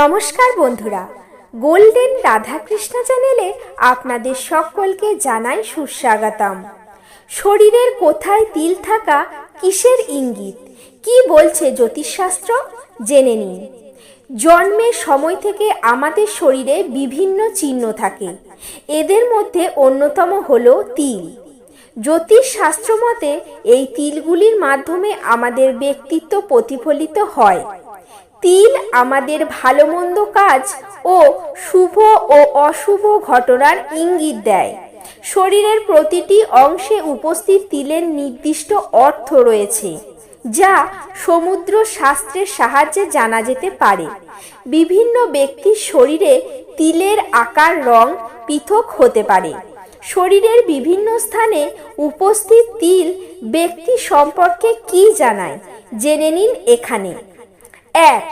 নমস্কার বন্ধুরা। গোল্ডেন রাধাকৃষ্ণ চ্যানেলে আপনাদের সকলকে জানাই সুস্বাগতম। শরীরের কোথায় তিল থাকা কিসের ইঙ্গিত? কি বলছে জ্যোতিষশাস্ত্র? জেনে নিন। জন্মের সময় থেকে আমাদের শরীরে বিভিন্ন চিহ্ন থাকে। এদের মধ্যে অন্যতম হল তিল। জ্যোতিষ শাস্ত্র মতে এই তিলগুলির মাধ্যমে আমাদের ব্যক্তিত্ব প্রতিফলিত হয়। তিল আমাদের ভালো মন্দ কাজ ও শুভ ও অশুভ ঘটনার ইঙ্গিত দেয়। শরীরের প্রতিটি অংশে উপস্থিত তিলের নির্দিষ্ট অর্থ রয়েছে, যা সমুদ্র শাস্ত্রের সাহায্যে জানা যেতে পারে। বিভিন্ন ব্যক্তির শরীরে তিলের আকার, রং পৃথক হতে পারে। শরীরের বিভিন্ন স্থানে উপস্থিত তিল ব্যক্তি সম্পর্কে কি জানায়, জেনে নিন এখানে। এক,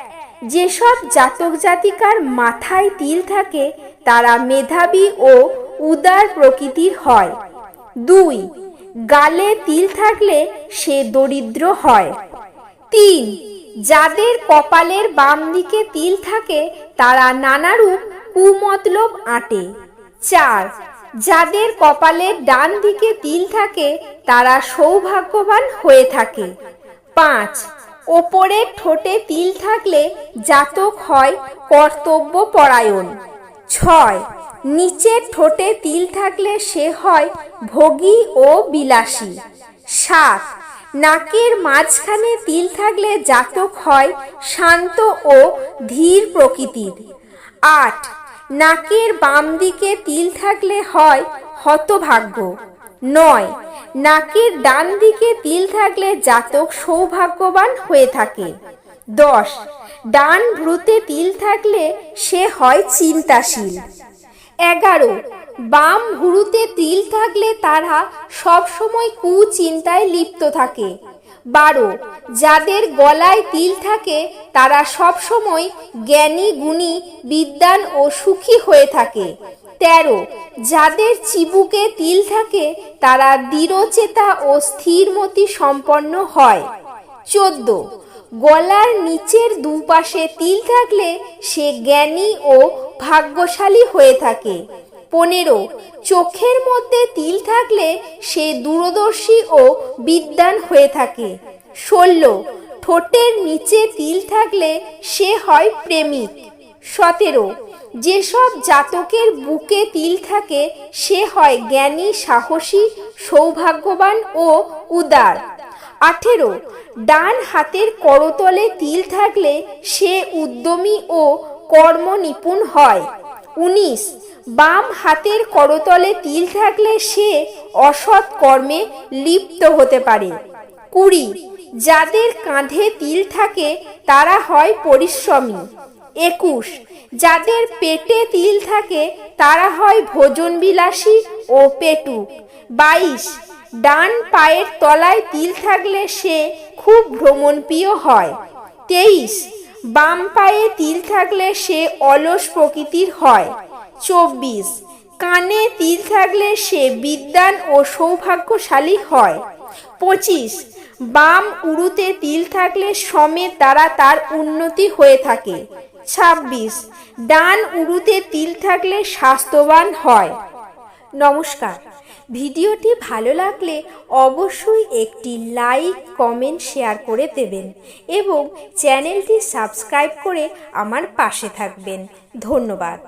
যেসব জাতক জাতিকার মাথায় তিল থাকে, তারা মেধাবী ও উদার প্রকৃতির হয়। দুই, গালে তিল থাকলে সে দরিদ্র হয়। তিন, যাদের কপালের বাম দিকে তিল থাকে, তারা নানারূপ কুমতলব আঁটে। চার, যাদের কপালের ডান দিকে তিল থাকে, তারা সৌভাগ্যবান হয়ে থাকে। পাঁচ ওপরের ঠোঁটে তিল থাকলে জাতক হয় কর্তব্য পরায়ণ ছয় নিচের ঠোঁটে তিল থাকলে সে হয় ভোগী ও বিলাসী। সাত, নাকের মাঝখানে তিল থাকলে জাতক হয় শান্ত ও ধীর প্রকৃতির। আট, নাকের বাম দিকে তিল থাকলে হয় হতভাগ্য। নয় নাকের ডান দিকে তিল থাকলে জাতক সৌভাগ্যবান হয়ে থাকে। দশ, ডান ভ্রুতে তিল থাকলে সে হয় চিন্তাশীল। এগারো, বাম ভুরুতে তিল থাকলে তারা সবসময় কুচিন্তায় লিপ্ত থাকে। বারো, যাদের গলায় তিল থাকে, তারা সবসময় জ্ঞানী, গুণী বিদ্যান ও সুখী হয়ে থাকে। তেরো। যাদের চিবুকে তিল থাকে, তারা দৃঢ়চেতা ও স্থিরমতি সম্পন্ন হয়। চোদ্দ। গলার নিচের দুপাশে তিল থাকলে সে জ্ঞানী ও ভাগ্যশালী হয়ে থাকে। পনেরো। চোখের মধ্যে তিল থাকলে সে দূরদর্শী ও বিদ্যান হয়ে থাকে। ষোলো। ঠোঁটের নিচে তিল থাকলে সে হয় প্রেমিক। সতেরো। যেসব জাতকের বুকে তিল থাকে, সে হয় জ্ঞানী, সাহসী, সৌভাগ্যবান ও উদার। আঠেরো, ডান হাতের করতলে তিল থাকলে সে উদ্যমী ও কর্ম নিপুণ হয়। উনিশ, বাম হাতের করতলে তিল থাকলে সে অসৎ কর্মে লিপ্ত হতে পারে। কুড়ি, যাদের কাঁধে তিল থাকে, তারা হয় পরিশ্রমী। একুশ। যাদের পেটে তিল থাকে, তারা হয় ভোজন বিলাসী ও পেটুক। বাইশ। ডান পায়ের তলায় তিল থাকলে সে খুব ভ্রমণপ্রিয় হয়। তেইশ। বাম পায়ে তিল থাকলে সে অলস প্রকৃতির হয়। চব্বিশ। কানে তিল থাকলে সে বিদ্যান ও সৌভাগ্যশালী হয়। পঁচিশ। বাম উড়ুতে তিল থাকলে সমেত দ্বারা তার উন্নতি হয়ে থাকে। ছাব্বিশ। ডান উড়ুতে তিল থাকলে স্বাস্থ্যবান হয়। নমস্কার। ভিডিওটি ভালো লাগলে অবশ্যই একটি লাইক, কমেন্ট, শেয়ার করে দেবেন এবং চ্যানেলটি সাবস্ক্রাইব করে আমার পাশে থাকবেন। ধন্যবাদ।